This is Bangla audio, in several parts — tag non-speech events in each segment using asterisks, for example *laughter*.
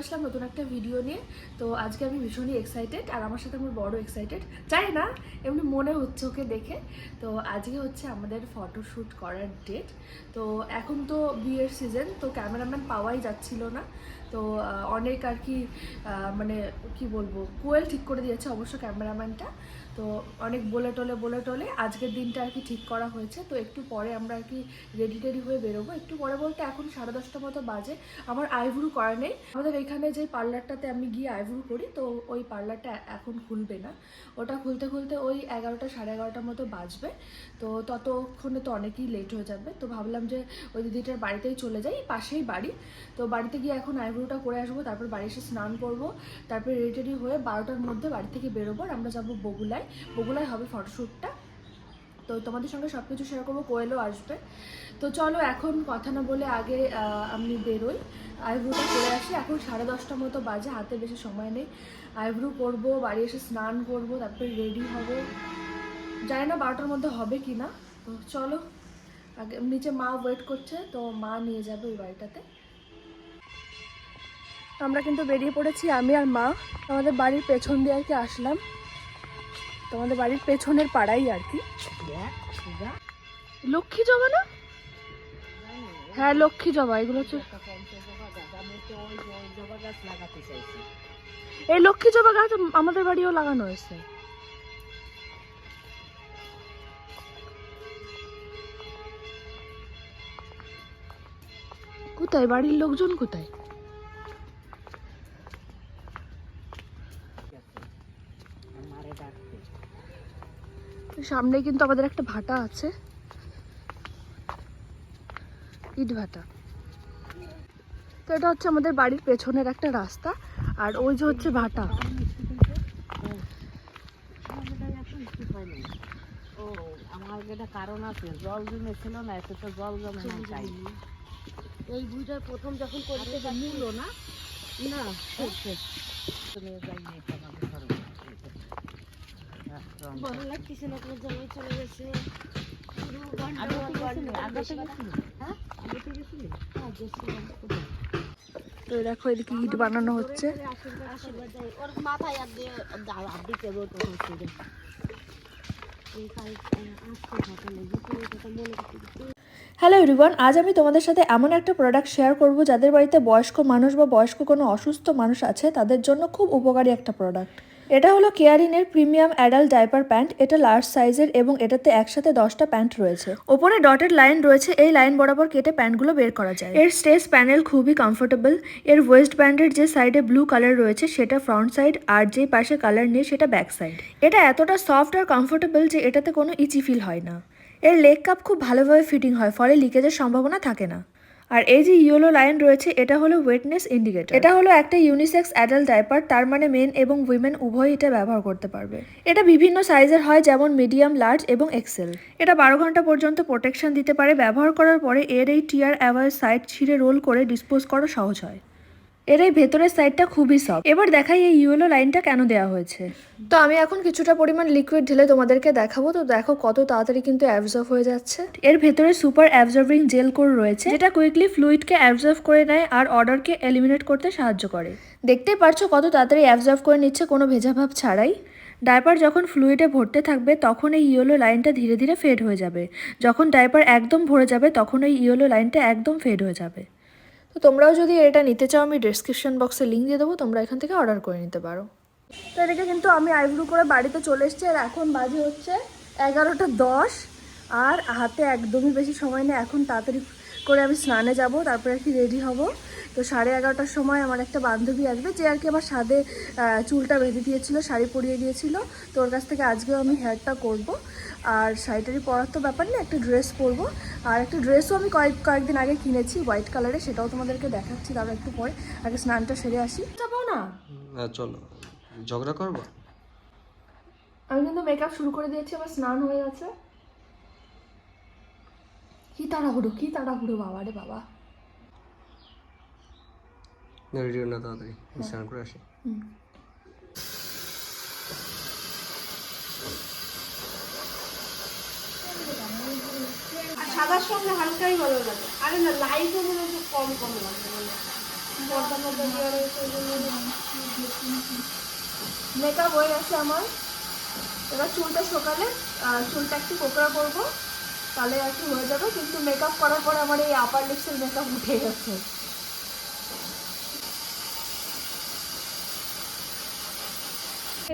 আসলাম নতুন একটা ভিডিও নিয়ে। তো আজকে আমি ভীষণই এক্সাইটেড আর আমার সাথে আমার বড় এক্সাইটেড যাই না, এমনি মনে হচ্ছে ওকে দেখে। তো আজকে হচ্ছে আমাদের ফটোশ্যুট করার ডেট তো এখন তো বিয়ের সিজন তো ক্যামেরাম্যান পাওয়াই যাচ্ছিল না। তো অনেক আর কি মানে কি বলব কোয়েল ঠিক করে দিয়েছে অবশ্য ক্যামেরাম্যানটা তো অনেক বলে টলে বলে টলে আজকের দিনটা আর কি ঠিক করা হয়েছে। তো একটু পরে আমরা আর কি রেডি টেডি হয়ে বেরোবো। একটু পরে বলতে এখন সাড়ে দশটা মতো বাজে। আমার আইব্রু করা নেই। আমাদের এখানে যে পার্লারটাতে আমি গিয়ে আইব্রু করি, তো ওই পার্লারটা এখন খুলবে না। ওটা খুলতে খুলতে ওই এগারোটা, সাড়ে এগারোটার মতো বাজবে। তো ততক্ষণে তো অনেকই লেট হয়ে যাবে। তো ভাবলাম যে ওই দিদিটার বাড়িতেই চলে যাই, পাশেই বাড়ি। তো বাড়িতে গিয়ে এখন আইব্রোটা করে আসব, তারপর বাড়ি এসে স্নান করব, তারপর রেডি টেডি হয়ে বারোটার মধ্যে বাড়ি থেকে বেরোবো আর আমরা যাব বগুলায়। বগুলায় হবে ফটোশ্যুটটা। তো তোমাদের সঙ্গে সব কিছু করব, কোয়েলও আসবে। তো চলো এখন কথা না বলে আগে আমি বেরোই। আইব্রোটা করে আসি। এখন সাড়ে দশটা মতো বাজে, হাতে বেশি সময় নেই। আইব্রু করব, বাড়ি এসে স্নান করব, তারপরে রেডি হব। জানি না বারোটার মধ্যে হবে কি না তো চলো, আগে নিচে মা ওয়েট করছে, তো মা নিয়ে যাবে ওই বাড়িটাতে। আমরা কিন্তু বেরিয়ে পড়েছি, আমি আর মা। আমাদের বাড়ির পেছন দিয়ে আর কি আসলাম। তোমাদের বাড়ির পেছনের পাড়াই আর কি। লক্ষ্মী জবা না? হ্যাঁ লক্ষ্মী জবা, এগুলো হচ্ছে এই লক্ষ্মী জবা গাছ আমাদের বাড়িও লাগানো হয়েছে। কোথায়? বাড়ির লোকজন কোথায়? সামনে কিন্তু আমাদের একটা ভাটা আছে। ইট ভাটা। তো এটা হচ্ছে আমাদের বাড়ির পেছনের একটা রাস্তা আর ওই যে হচ্ছে ভাটা। ও আমার যেটা কারণ আছে জল জমেছিল না এত তো জল জমে না তাই। এই বুঝটা প্রথম যখন করতে মূল না? না করছে তুমি যাই নিয়ে আমাদের ঘরে ভালো লাগতেছে না তোমার জামাই চলে গেছে। গেছিলি হ্যাঁ? হ্যাঁ। তো দেখো এদিকে ইট বানানো হচ্ছে হ্যালো এভরিওয়ান আজ আমি তোমাদের সাথে এমন একটা প্রোডাক্ট শেয়ার করব যাদের বাড়িতে বয়স্ক মানুষ বা বয়স্ক কোনো অসুস্থ মানুষ আছে তাদের জন্য খুব উপকারী একটা প্রোডাক্ট এটা হলো কেয়ারিনের প্রিমিয়াম অ্যাডাল্ট ডাইপার প্যান্ট। এটা লার্জ সাইজের এবং এটাতে একসাথে দশটা প্যান্ট রয়েছে। ওপরে ডটেড লাইন রয়েছে, এই লাইন বরাবর কেটে প্যান্টগুলো বের করা যায়। এর স্টেজ প্যানেল খুবই কমফোর্টেবল এর ওয়েস্ট ব্যান্ডের যে সাইডে ব্লু কালার রয়েছে, সেটা ফ্রন্ট সাইড আর যে পাশে কালার নেই, সেটা ব্যাক সাইড এটা এতটা সফট আর কমফোর্টেবল যে এটাতে কোনো ইচি ফিল হয় না। এর লেগ কাপ খুব ভালোভাবে ফিটিং হয়, ফলে লিকেজের সম্ভাবনা থাকে না। আর এই যে ইয়েলো লাইন রয়েছে এটা হলো ওয়েটনেস ইন্ডিকেটর এটা হলো একটা ইউনিসেক্স অ্যাডাল্ট ডাইপার তার মানে মেন এবং উইমেন উভয়ই এটা ব্যবহার করতে পারবে। এটা বিভিন্ন সাইজের হয় যেমন মিডিয়াম লার্জ এবং এক্সেল এটা বারো ঘণ্টা পর্যন্ত প্রোটেকশন দিতে পারে ব্যবহার করার পরে এর এই টিয়ার অ্যাওয়ার সাইড ছিঁড়ে রোল করে ডিসপোজ করা সহজ হয়। এর এই ভেতরের সাইডটা খুবই সফট এবার দেখাই এই ইয়েলো লাইনটা কেন দেওয়া হয়েছে। তো আমি এখন কিছুটা পরিমাণ লিকুইড ঢেলে তোমাদেরকে দেখাবো। তো দেখো কত তাড়াতাড়ি কিন্তু অ্যাবজর্ভ হয়ে যাচ্ছে। এর ভেতরে সুপার অ্যাবজর্ভিং জেল কোর রয়েছে যেটা কুইকলি ফ্লুইডকে অ্যাবজর্ভ করে নেয় আর অর্ডারকে এলিমিনেট করতে সাহায্য করে। দেখতেই পারছ কত তাড়াতাড়ি অ্যাবজর্ভ করে নিচ্ছে কোনো ভেজাভাব ছাড়াই। ডাইপার যখন ফ্লুইডে ভরতে থাকবে তখন এই ইয়েলো লাইনটা ধীরে ধীরে ফেড হয়ে যাবে। যখন ডাইপার একদম ভরে যাবে তখন এই ইয়েলো লাইনটা একদম ফেড হয়ে যাবে। তো তোমরাও যদি এটা নিতে চাও, আমি ডিসক্রিপশন বক্সে লিঙ্ক দিয়ে দেবো, তোমরা এখান থেকে অর্ডার করে নিতে পারো। তো এদিকে কিন্তু আমি আইব্রু করে বাড়িতে চলে এসেছি, আর এখন বাজে হচ্ছে এগারোটা দশ, আর হাতে একদমই বেশি সময় নেই। এখন তাড়াতাড়ি করে আমি স্নানে যাব, তারপরে আর কি রেডি হব। তো সাড়ে এগারোটার সময় আমার একটা বান্ধবী আসবে, যে আর কি আমার সাদে চুলটা বেঁধে দিয়েছিল, শাড়ি পরিয়ে দিয়েছিল। তো ওর কাছ থেকে আজকেও আমি হেয়ারটা করব। আর শাড়িটারি পরার তো ব্যাপার না একটা ড্রেস পরবো। আর একটা ড্রেসও আমি কয়েক কয়েকদিন আগে কিনেছি হোয়াইট কালারে সেটাও তোমাদেরকে দেখাচ্ছি তারপর একটু পরে। আগে স্নানটা সেরে আসি। যাব না? হ্যাঁ চলো। ঝগড়া করব? আমি কিন্তু মেকআপ শুরু করে দিয়েছি আমার স্নান হয়ে গেছে। কি তাড়াহুড়ো কি তাড়াহুড়ো বাবা রে বাবা। রেডি না তাড়াতাড়ি। স্নান করে আসি। আর সাদার সঙ্গে হালকাই ভালো লাগে। আরে না লাইটও মনে হচ্ছে কম কম লাগবে মনে। মেকআপ হয়ে গেছে আমার। এবার চুলটা সকালে চুলটা একটু কোকড়া করব, তাহলে আর কি হয়ে যাবে। কিন্তু মেকআপ করার পরে আমার এই আপার লিপসের মেকআপ উঠে গেছে।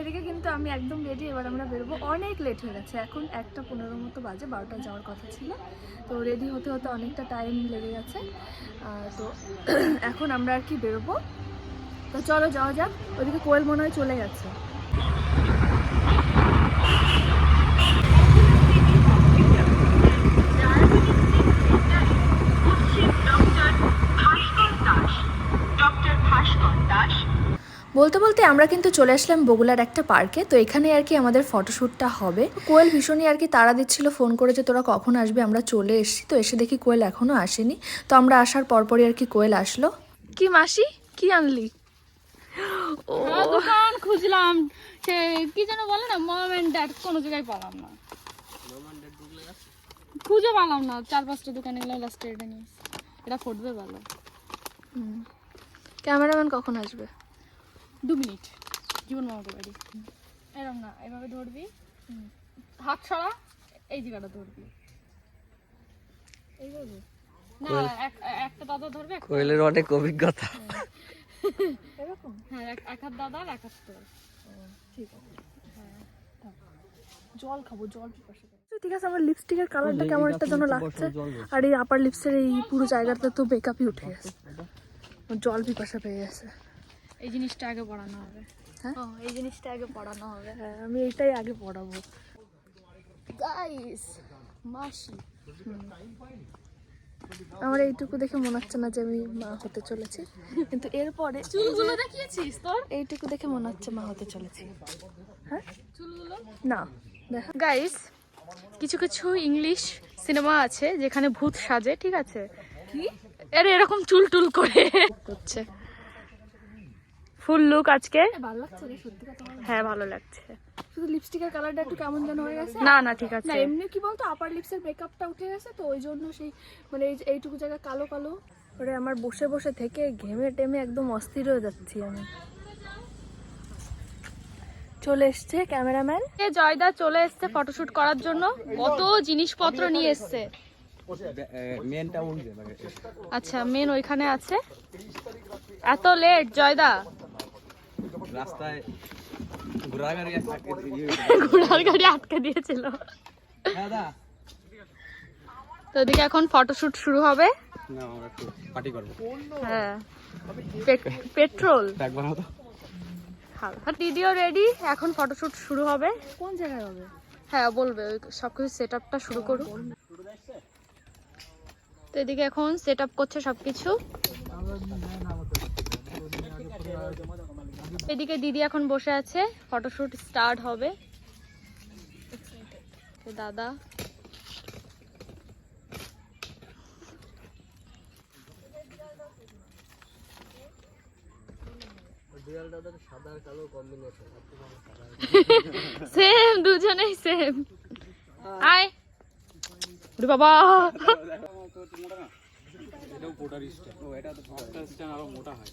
এদিকে কিন্তু আমি একদম রেডি এবার আমরা বেরোবো। অনেক লেট হয়ে গেছে। এখন একটা পনেরো মতো বাজে বারোটা যাওয়ার কথা ছিল। তো রেডি হতে হতে অনেকটা টাইম লেগে গেছে। তো *clears throat* এখন আমরা আর কি বেরোবো। তো চলো যাওয়া যাক। ওইদিকে কোয়েল মনে হয় চলে গেছে। বলতে বলতে আমরা কিন্তু চলে আসলাম বগুলার একটা পার্কে তো এখানে আর কি আমাদের ফটোশ্যুটটা হবে। কোয়েল ভীষণই আর কি তাড়া দিচ্ছিল ফোন করে যে তোরা কখন আসবে আমরা চলে এসেছি তো এসে দেখি কোয়েল এখনও আসেনি। তো আমরা আসার পরপরই আর কি কোয়েল আসলো। কি মাসি? কি আনলি? ও। দোকান খুঁজলাম সে কি যেন বলে না মম এন্ড ড্যাড কোনো জায়গায় পেলাম না। খুঁজে পেলাম না চার পাঁচটা দোকানে গেলাম লাস্টে এটা নিয়ে এটা ফুটবে ভালো। ক্যামেরাম্যান কখন আসবে? দু মিনিট। জীবন মামাকে বাড়ি। এরম না এভাবে ধরবি। হাত ছড়া এই জায়গাটা ধরবি। এইভাবে না এক- একটা দাদা ধরবে কোয়েলের অনেক অভিজ্ঞতা। হ্যাঁ এক- এক হাত দাদার এক হাত তোর। জল খাব জল পিপাসা ঠিক আছে আমার লিপস্টিকের কালারটা কেমন একটা যেন লাগছে। আর এই আপার লিপসের এই পুরো জায়গাটা তো মেকআপই উঠে গেছে। জল পিপাসা পেয়ে গেছে। এই জিনিসটা আগে পড়ানো হবে। হ্যাঁ? এই জিনিসটা আগে পড়ানো হবে। হ্যাঁ আমি এইটাই আগে পড়াবো। গাইস মাসি। আমার এইটুকু দেখে মনে হচ্ছে না যে আমি মা হতে চলেছি। কিন্তু এরপরে চুলগুলো দেখিয়েছিস তোর? এইটুকু দেখে মনে হচ্ছে মা হতে চলেছি। হ্যাঁ? চুলগুলো? না দেখা। গাইস কিছু কিছু ইংলিশ সিনেমা আছে যেখানে ভূত সাজে ঠিক আছে? আরে এরকম চুল টুল করে হচ্ছে। ফুল লুক আজকে? ভালো লাগছে সত্যি কথা হ্যাঁ ভালো লাগছে। শুধু লিপস্টিকের কালারটা একটু কেমন যেন হয়ে গেছে? না না ঠিক আছে। না এমনি কি বলতো আপার লিপসের মেকআপটা উঠে গেছে তো ওই জন্য সেই মানে এই এইটুকু জায়গা কালো কালো। ওরে আমার বসে বসে থেকে ঘেমে টেমে একদম অস্থির হয়ে যাচ্ছি আমি। চলে এসছে ক্যামেরাম্যান। এ জয়দা চলে এসছে ফটোশুট করার জন্য। কত জিনিসপত্র নিয়ে এসছে। আচ্ছা মেন ওইখানে আছে। এত লেট জয়দা। রাস্তায় ঘোড়া গাড়ি ঘোড়ার গাড়ি আটকে দিয়েছিল। দাদা। তো এদিকে এখন ফটোশুট শুরু হবে। না আমরা একটু পার্টি করব। হ্যাঁ। পেট্রোল। ব্যাগ বানাও তো। দিদিও রেডি এখন ফটোশুট শুরু হবে। কোন জায়গায় হবে? হ্যাঁ বলবে। ওই সবকিছু সেট আপটা শুরু করুক। তো এদিকে এখন সেট আপ করছে সবকিছু। এদিকে দিদি এখন বসে আছে। ফটোশুট স্টার্ট হবে। দাদা। সাদা আর কালো কম্বিনেশন সেম দুজনেই সেম আয়। বাবা। এটা তো মোটা হয়।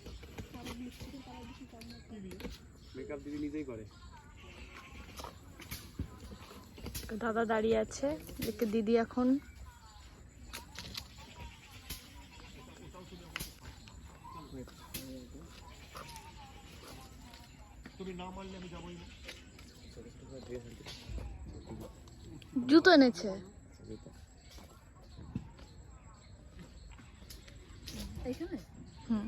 মেকআপ দিদি নিজেই করে। দাদা দাঁড়িয়ে আছে এদিকে দিদি এখন। জুতো এনেছে। এইখানে? হুম।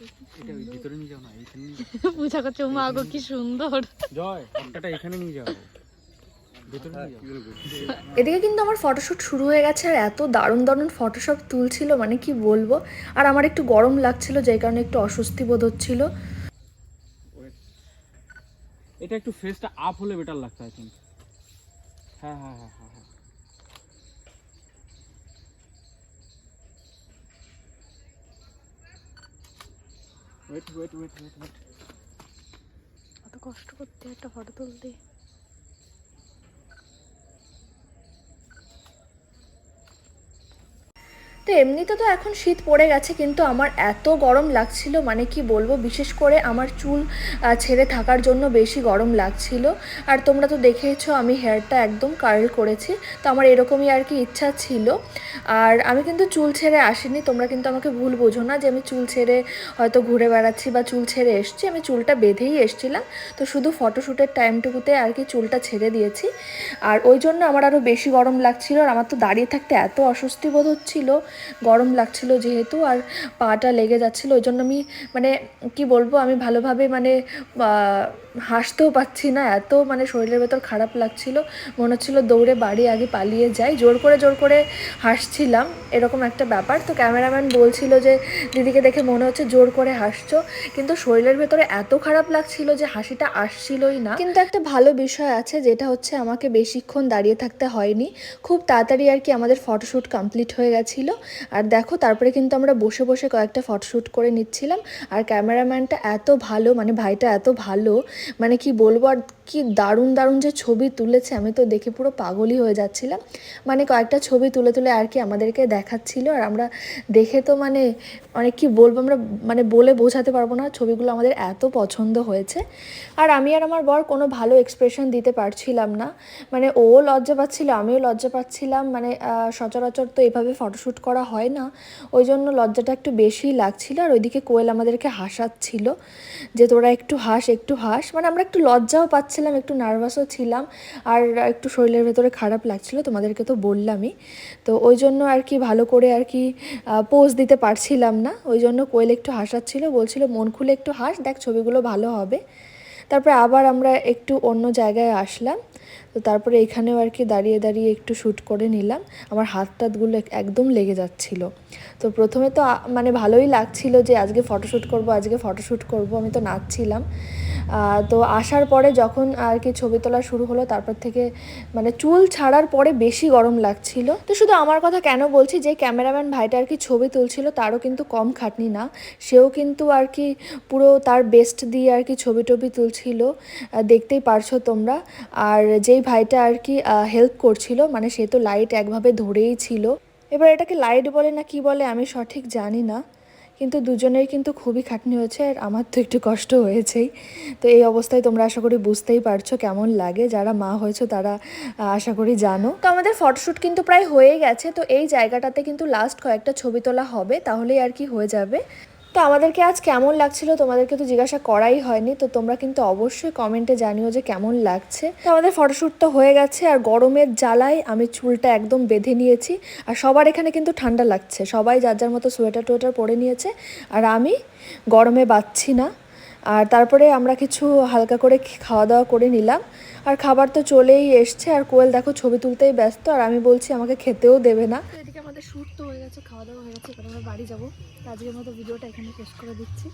ভিতরে নিয়ে যাও না এইখানে *laughs* পূজা করছে মা গো কি সুন্দর। জয় অট্টাটা এখানে নিয়ে যাও। ভিতরে নিয়ে যাও। এদিকে কিন্তু আমার ফটোশ্যুট শুরু হয়ে গেছে আর এত দারুণ দারুণ ফটোশপ তুলছিল মানে কি বলব? আর আমার একটু গরম লাগছিল যেই কারণে একটু অস্বস্তি বোধ হচ্ছিল। এটা একটু ফেসটা আপ হলে বেটার লাগতো আই থিঙ্ক হ্যাঁ হ্যাঁ হ্যাঁ হ্যাঁ হ্যাঁ wait wait wait wait wait কত কষ্ট করতে একটা ফটো তুলতে। তো এমনিতে তো এখন শীত পড়ে গেছে, কিন্তু আমার এত গরম লাগছিল মানে কি বলব, বিশেষ করে আমার চুল ছেড়ে থাকার জন্য বেশি গরম লাগছিল। আর তোমরা তো দেখেছ, আমি হেয়ারটা একদম কার্ল করেছি, তো আমার এরকমই আর কি ইচ্ছা ছিল। আর আমি কিন্তু চুল ছেড়ে আসিনি, তোমরা কিন্তু আমাকে ভুল বোঝো না যে আমি চুল ছেড়ে হয়তো ঘুরে বেড়াচ্ছি বা চুল ছেড়ে এসছি, আমি চুলটা বেঁধেই এসছিলাম, তো শুধু ফটোশ্যুটের টাইমটুকুতে আর কি চুলটা ছেড়ে দিয়েছি। আর ওই জন্য আমার আরও বেশি গরম লাগছিল, আর আমার তো দাঁড়িয়ে থাকতে এত অস্বস্তি বোধ হচ্ছিল গরম লাগছিল যেহেতু আর পাটা লেগে যাচ্ছিল ওই জন্য আমি মানে কি বলব, আমি ভালোভাবে মানে হাসতেও পাচ্ছি না, এত মানে শরীরের ভেতর খারাপ লাগছিল। মনে হচ্ছিল দৌড়ে বাড়ি আগে পালিয়ে যাই। জোর করে জোর করে হাসছিলাম, এরকম একটা ব্যাপার। তো ক্যামেরাম্যান বলছিল যে, দিদিকে দেখে মনে হচ্ছে জোর করে হাসছো। কিন্তু শরীরের ভেতরে এত খারাপ লাগছিল যে, হাসিটা আসছিলই না। কিন্তু একটা ভালো বিষয় আছে, যেটা হচ্ছে আমাকে বেশিক্ষণ দাঁড়িয়ে থাকতে হয়নি। খুব তাড়াতাড়ি আর কি আমাদের ফটোশ্যুট কমপ্লিট হয়ে গেছিল। আর দেখো, তারপরে কিন্তু আমরা বসে বসে কয়েকটা ফটোশ্যুট করে নিচ্ছিলাম। আর ক্যামেরাম্যানটা এত ভালো মানে ভাইটা এত ভালো মানে কি বলব আর কি দারুণ দারুণ যে ছবি তুলেছে, আমি তো দেখে পুরো পাগলই হয়ে যাচ্ছিলাম। মানে কয়েকটা ছবি তুলে তুলে আর কি আমাদেরকে দেখাচ্ছিল। আর আমরা দেখে তো মানে অনেক কি বলব, আমরা মানে বলে বোঝাতে পারব না ছবিগুলো আমাদের এত পছন্দ হয়েছে। আর আমি আর আমার বর কোনো ভালো এক্সপ্রেশন দিতে পারছিলাম না। মানে ও লজ্জা পাচ্ছিল, আমিও লজ্জা পাচ্ছিলাম। মানে সচরাচর তো এভাবে ফটোশ্যুট করা হয় না। ওই জন্য লজ্জাটা একটু বেশিই লাগছিল। আর ওইদিকে কোয়েল আমাদেরকে হাসাচ্ছিল যে তোরা একটু হাস একটু হাস। মানে আমরা একটু লজ্জাও পাচ্ছিলাম একটু নার্ভাসও ছিলাম আর একটু শরীরের ভেতরে খারাপ লাগছিল, তোমাদেরকে তো বললামই। তো ওই জন্য আর কি ভালো করে আর কি পোজ দিতে পারছিলাম না। ওই জন্য কোয়েল একটু হাসাচ্ছিল, বলছিল, মন খুলে একটু হাস, দেখ ছবিগুলো ভালো হবে। তারপরে আবার আমরা একটু অন্য জায়গায় আসলাম। তো তারপরে এখানেও আর কি দাঁড়িয়ে দাঁড়িয়ে একটু শ্যুট করে নিলাম। আমার হাত টাতগুলো একদম লেগে যাচ্ছিল। তো প্রথমে তো মানে ভালোই লাগছিল যে আজকে ফটোশ্যুট করব, আজকে ফটোশ্যুট করব, আমি তো নাচছিলাম। তো আসার পরে যখন আর কি ছবি তোলা শুরু হলো, তারপর থেকে মানে চুল ছাড়ার পরে বেশি গরম লাগছিল। তো শুধু আমার কথা কেন বলছি যে ক্যামেরাম্যান ভাইটা আর কি ছবি তুলছিল, তারও কিন্তু কম খাটনি না। সেও কিন্তু আর কি পুরো তার বেস্ট দিয়ে আর কি ছবি টবি তুলছিল দেখতেই পারছ তোমরা। আর যেই ভাইটা আর কি হেল্প করছিল মানে সে তো লাইট একভাবে ধরেই ছিল। এবার এটাকে লাইট বলে না কি বলে আমি সঠিক জানি না, কিন্তু দুজনের কিন্তু খুবই খাটনি হয়েছে আর আমার তো একটু কষ্ট হয়েছেই। তো এই অবস্থায় তোমরা আশা করি বুঝতেই পারছ কেমন লাগে, যারা মা হয়েছো তারা আশা করি জানো। তো আমাদের ফটোশ্যুট কিন্তু প্রায় হয়ে গেছে, তো এই জায়গাটাতে কিন্তু লাস্ট কয়েকটা ছবি তোলা হবে, তাহলেই আর কি হয়ে যাবে। তো আমাদেরকে আজ কেমন লাগছিল তোমাদেরকে তো জিজ্ঞাসা করাই হয়নি, তো তোমরা কিন্তু অবশ্যই কমেন্টে জানিও যে কেমন লাগছে। তো আমাদের ফটোশ্যুট তো হয়ে গেছে, আর গরমের জ্বালায় আমি চুলটা একদম বেঁধে নিয়েছি, আর সবার এখানে কিন্তু ঠান্ডা লাগছে, সবাই যার যার মতো সোয়েটার টোয়েটার পরে নিয়েছে, আর আমি গরমে বাচ্ছি না। আর তারপরে আমরা কিছু হালকা করে খাওয়া দাওয়া করে নিলাম, আর খাবার তো চলেই এসছে, আর কোয়েল দেখো ছবি তুলতেই ব্যস্ত, আর আমি বলছি আমাকে খেতেও দেবে না। এদিকে আমাদের শ্যুট তো হয়ে গেছে খাওয়া দাওয়া হয়ে গেছে আমরা বাড়ি যাব। আজকের মতো ভিডিওটা এখানে শেষ করে দিচ্ছি।